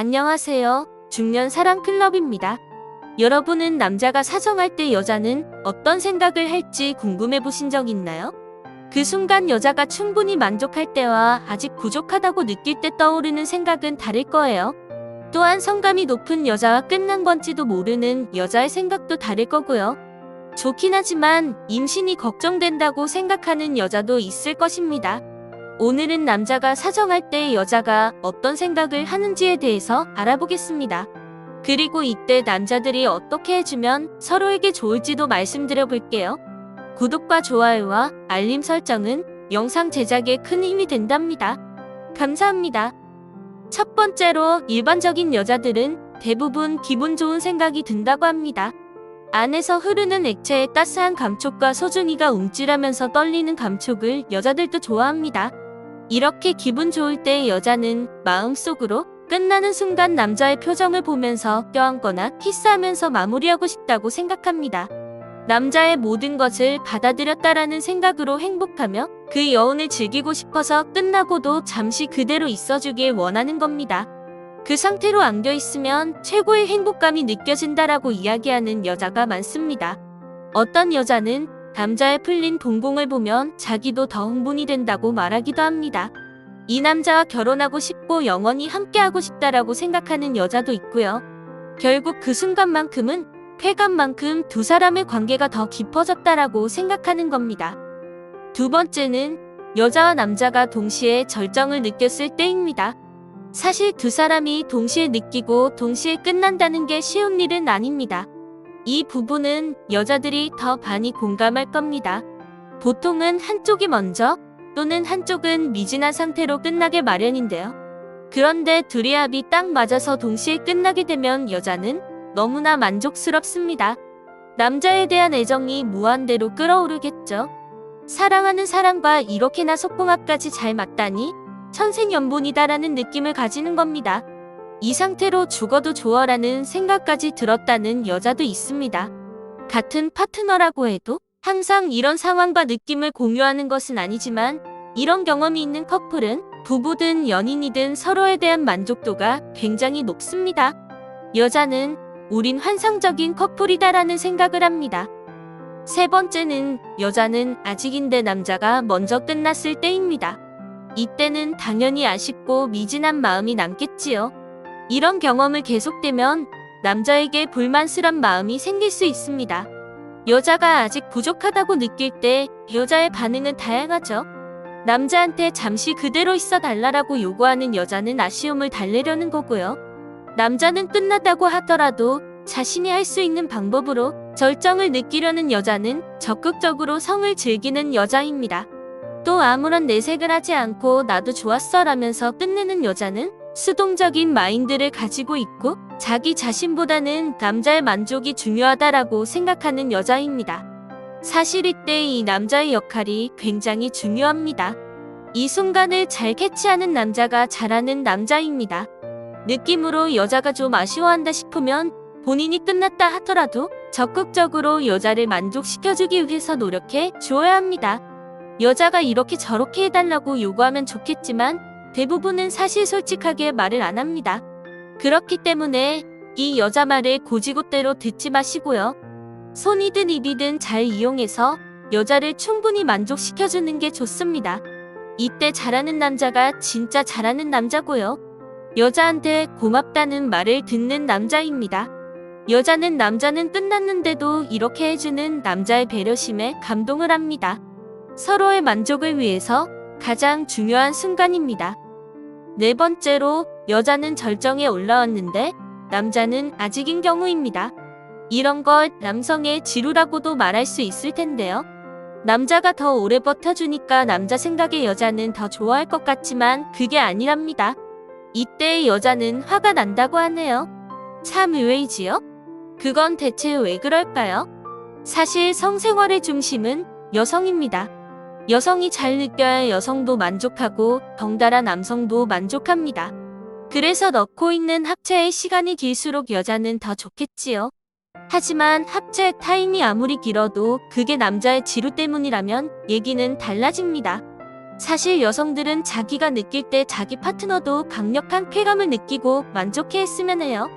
안녕하세요. 중년 사랑 클럽입니다. 여러분은 남자가 사정할 때 여자는 어떤 생각을 할지 궁금해 보신 적 있나요? 그 순간 여자가 충분히 만족할 때와 아직 부족하다고 느낄 때 떠오르는 생각은 다를 거예요. 또한 성감이 높은 여자와 끝난 건지도 모르는 여자의 생각도 다를 거고요. 좋긴 하지만 임신이 걱정된다고 생각하는 여자도 있을 것입니다. 오늘은 남자가 사정할 때 여자가 어떤 생각을 하는지에 대해서 알아보겠습니다. 그리고 이때 남자들이 어떻게 해주면 서로에게 좋을지도 말씀드려 볼게요. 구독과 좋아요와 알림 설정은 영상 제작에 큰 힘이 된답니다. 감사합니다. 첫 번째로 일반적인 여자들은 대부분 기분 좋은 생각이 든다고 합니다. 안에서 흐르는 액체의 따스한 감촉과 소중이가 움찔하면서 떨리는 감촉을 여자들도 좋아합니다. 이렇게 기분 좋을 때 여자는 마음속으로 끝나는 순간 남자의 표정을 보면서 껴안거나 키스하면서 마무리하고 싶다고 생각합니다. 남자의 모든 것을 받아들였다라는 생각으로 행복하며 그 여운을 즐기고 싶어서 끝나고도 잠시 그대로 있어주길 원하는 겁니다. 그 상태로 안겨 있으면 최고의 행복감이 느껴진다라고 이야기하는 여자가 많습니다. 어떤 여자는 남자의 풀린 동공을 보면 자기도 더 흥분이 된다고 말하기도 합니다. 이 남자와 결혼하고 싶고 영원히 함께하고 싶다라고 생각하는 여자도 있고요. 결국 그 순간만큼은 쾌감만큼 두 사람의 관계가 더 깊어졌다라고 생각하는 겁니다. 두 번째는 여자와 남자가 동시에 절정을 느꼈을 때입니다. 사실 두 사람이 동시에 느끼고 동시에 끝난다는 게 쉬운 일은 아닙니다. 이 부분은 여자들이 더 많이 공감할 겁니다. 보통은 한쪽이 먼저 또는 한쪽은 미진한 상태로 끝나게 마련인데요. 그런데 둘이 합이 딱 맞아서 동시에 끝나게 되면 여자는 너무나 만족스럽습니다. 남자에 대한 애정이 무한대로 끌어오르겠죠. 사랑하는 사람과 이렇게나 속궁합까지 잘 맞다니 천생연분이다라는 느낌을 가지는 겁니다. 이 상태로 죽어도 좋아라는 생각까지 들었다는 여자도 있습니다. 같은 파트너라고 해도 항상 이런 상황과 느낌을 공유하는 것은 아니지만 이런 경험이 있는 커플은 부부든 연인이든 서로에 대한 만족도가 굉장히 높습니다. 여자는 우린 환상적인 커플이다라는 생각을 합니다. 세 번째는 여자는 아직인데 남자가 먼저 끝났을 때입니다. 이때는 당연히 아쉽고 미진한 마음이 남겠지요. 이런 경험을 계속되면 남자에게 불만스런 마음이 생길 수 있습니다. 여자가 아직 부족하다고 느낄 때 여자의 반응은 다양하죠. 남자한테 잠시 그대로 있어 달라라고 요구하는 여자는 아쉬움을 달래려는 거고요. 남자는 끝났다고 하더라도 자신이 할 수 있는 방법으로 절정을 느끼려는 여자는 적극적으로 성을 즐기는 여자입니다. 또 아무런 내색을 하지 않고 나도 좋았어 라면서 끝내는 여자는 수동적인 마인드를 가지고 있고 자기 자신보다는 남자의 만족이 중요하다라고 생각하는 여자입니다. 사실 이때 이 남자의 역할이 굉장히 중요합니다. 이 순간을 잘 캐치하는 남자가 잘하는 남자입니다. 느낌으로 여자가 좀 아쉬워한다 싶으면 본인이 끝났다 하더라도 적극적으로 여자를 만족시켜주기 위해서 노력해 주어야 합니다. 여자가 이렇게 저렇게 해달라고 요구하면 좋겠지만 대부분은 사실 솔직하게 말을 안 합니다. 그렇기 때문에 이 여자 말을 고지고대로 듣지 마시고요. 손이든 입이든 잘 이용해서 여자를 충분히 만족시켜주는 게 좋습니다. 이때 잘하는 남자가 진짜 잘하는 남자고요. 여자한테 고맙다는 말을 듣는 남자입니다. 여자는 남자는 끝났는데도 이렇게 해주는 남자의 배려심에 감동을 합니다. 서로의 만족을 위해서 가장 중요한 순간입니다. 네 번째로 여자는 절정에 올라왔는데 남자는 아직인 경우입니다. 이런 걸 남성의 지루라고도 말할 수 있을 텐데요. 남자가 더 오래 버텨주니까 남자 생각에 여자는 더 좋아할 것 같지만 그게 아니랍니다. 이때 여자는 화가 난다고 하네요. 참 의외이지요? 그건 대체 왜 그럴까요? 사실 성생활의 중심은 여성입니다. 여성이 잘 느껴야 여성도 만족하고 덩달아 남성도 만족합니다. 그래서 넣고 있는 합체의 시간이 길수록 여자는 더 좋겠지요. 하지만 합체 타임이 아무리 길어도 그게 남자의 지루 때문이라면 얘기는 달라집니다. 사실 여성들은 자기가 느낄 때 자기 파트너도 강력한 쾌감을 느끼고 만족해 했으면 해요.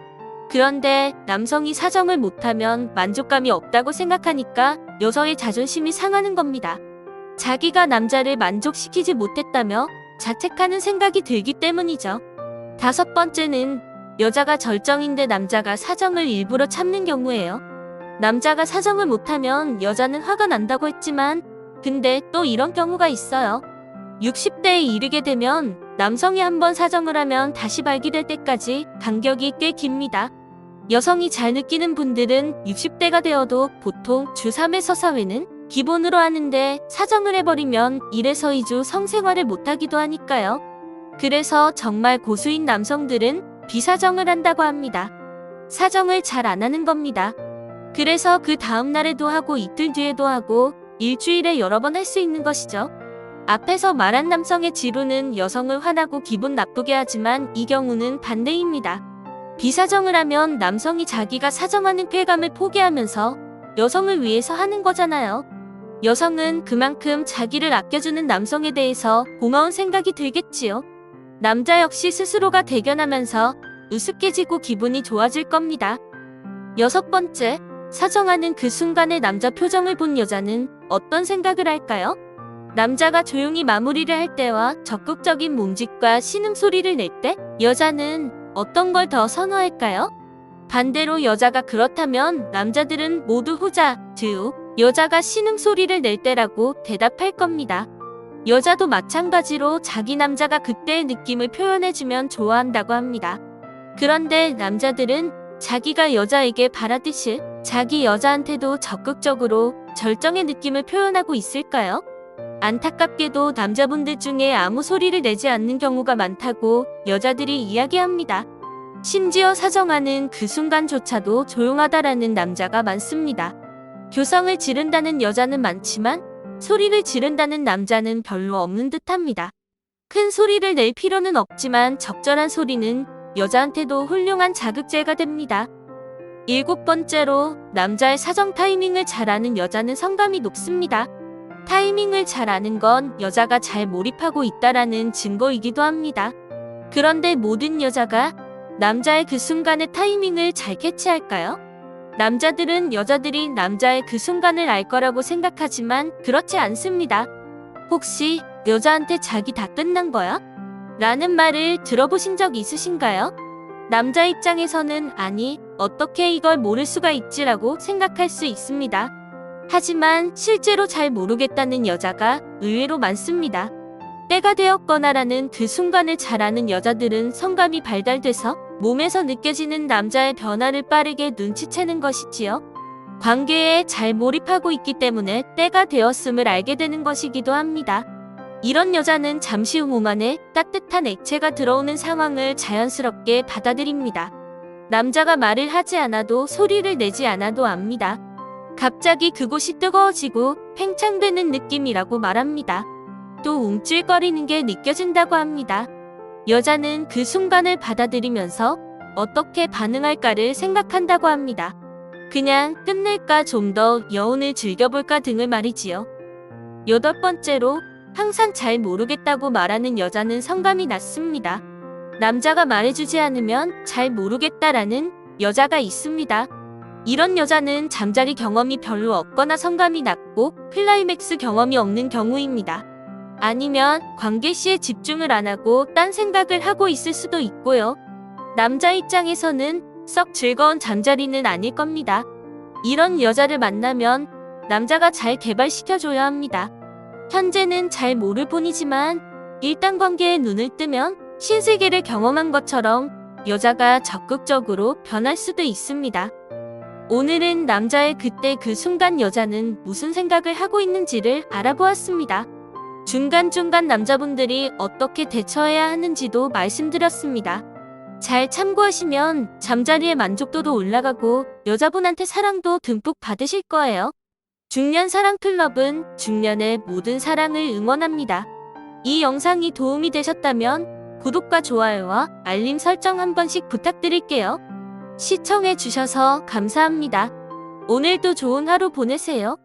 그런데 남성이 사정을 못하면 만족감이 없다고 생각하니까 여성의 자존심이 상하는 겁니다. 자기가 남자를 만족시키지 못했다며 자책하는 생각이 들기 때문이죠. 다섯 번째는 여자가 절정인데 남자가 사정을 일부러 참는 경우예요. 남자가 사정을 못하면 여자는 화가 난다고 했지만 근데 또 이런 경우가 있어요. 60대에 이르게 되면 남성이 한번 사정을 하면 다시 발기될 때까지 간격이 꽤 깁니다. 여성이 잘 느끼는 분들은 60대가 되어도 보통 주 3에서 4회는 기본으로 하는데 사정을 해버리면 1에서 2주 성생활을 못하기도 하니까요. 그래서 정말 고수인 남성들은 비사정을 한다고 합니다. 사정을 잘 안 하는 겁니다. 그래서 그 다음 날에도 하고 이틀 뒤에도 하고 일주일에 여러 번 할 수 있는 것이죠. 앞에서 말한 남성의 지루는 여성을 화나고 기분 나쁘게 하지만 이 경우는 반대입니다. 비사정을 하면 남성이 자기가 사정하는 쾌감을 포기하면서 여성을 위해서 하는 거잖아요. 여성은 그만큼 자기를 아껴주는 남성에 대해서 고마운 생각이 들겠지요. 남자 역시 스스로가 대견하면서 우습게지고 기분이 좋아질 겁니다. 여섯 번째, 사정하는 그 순간의 남자 표정을 본 여자는 어떤 생각을 할까요? 남자가 조용히 마무리를 할 때와 적극적인 몸짓과 신음소리를 낼 때 여자는 어떤 걸 더 선호할까요? 반대로 여자가 그렇다면 남자들은 모두 후자, 드우, 여자가 신음소리를 낼 때라고 대답할 겁니다. 여자도 마찬가지로 자기 남자가 그때의 느낌을 표현해주면 좋아한다고 합니다. 그런데 남자들은 자기가 여자에게 바라듯이 자기 여자한테도 적극적으로 절정의 느낌을 표현하고 있을까요? 안타깝게도 남자분들 중에 아무 소리를 내지 않는 경우가 많다고 여자들이 이야기합니다. 심지어 사정하는 그 순간조차도 조용하다라는 남자가 많습니다. 교성을 지른다는 여자는 많지만 소리를 지른다는 남자는 별로 없는 듯합니다. 큰 소리를 낼 필요는 없지만 적절한 소리는 여자한테도 훌륭한 자극제가 됩니다. 일곱 번째로 남자의 사정 타이밍을 잘 아는 여자는 성감이 높습니다. 타이밍을 잘 아는 건 여자가 잘 몰입하고 있다라는 증거이기도 합니다. 그런데 모든 여자가 남자의 그 순간의 타이밍을 잘 캐치할까요? 남자들은 여자들이 남자의 그 순간을 알 거라고 생각하지만 그렇지 않습니다. 혹시 여자한테 자기 다 끝난 거야? 라는 말을 들어보신 적 있으신가요? 남자 입장에서는 아니, 어떻게 이걸 모를 수가 있지라고 생각할 수 있습니다. 하지만 실제로 잘 모르겠다는 여자가 의외로 많습니다. 때가 되었거나라는 그 순간을 잘 아는 여자들은 성감이 발달돼서 몸에서 느껴지는 남자의 변화를 빠르게 눈치채는 것이지요. 관계에 잘 몰입하고 있기 때문에 때가 되었음을 알게 되는 것이기도 합니다. 이런 여자는 잠시 후 몸 안에 따뜻한 액체가 들어오는 상황을 자연스럽게 받아들입니다. 남자가 말을 하지 않아도 소리를 내지 않아도 압니다. 갑자기 그곳이 뜨거워지고 팽창되는 느낌이라고 말합니다. 또 움찔거리는 게 느껴진다고 합니다. 여자는 그 순간을 받아들이면서 어떻게 반응할까를 생각한다고 합니다. 그냥 끝낼까 좀 더 여운을 즐겨볼까 등을 말이지요. 여덟 번째로 항상 잘 모르겠다고 말하는 여자는 성감이 낮습니다. 남자가 말해주지 않으면 잘 모르겠다라는 여자가 있습니다. 이런 여자는 잠자리 경험이 별로 없거나 성감이 낮고 클라이맥스 경험이 없는 경우입니다. 아니면 관계 시에 집중을 안 하고 딴 생각을 하고 있을 수도 있고요. 남자 입장에서는 썩 즐거운 잠자리는 아닐 겁니다. 이런 여자를 만나면 남자가 잘 개발시켜줘야 합니다. 현재는 잘 모를 뿐이지만 일단 관계에 눈을 뜨면 신세계를 경험한 것처럼 여자가 적극적으로 변할 수도 있습니다. 오늘은 남자의 그때 그 순간 여자는 무슨 생각을 하고 있는지를 알아보았습니다. 중간중간 남자분들이 어떻게 대처해야 하는지도 말씀드렸습니다. 잘 참고하시면 잠자리의 만족도도 올라가고 여자분한테 사랑도 듬뿍 받으실 거예요. 중년 사랑 클럽은 중년의 모든 사랑을 응원합니다. 이 영상이 도움이 되셨다면 구독과 좋아요와 알림 설정 한 번씩 부탁드릴게요. 시청해 주셔서 감사합니다. 오늘도 좋은 하루 보내세요.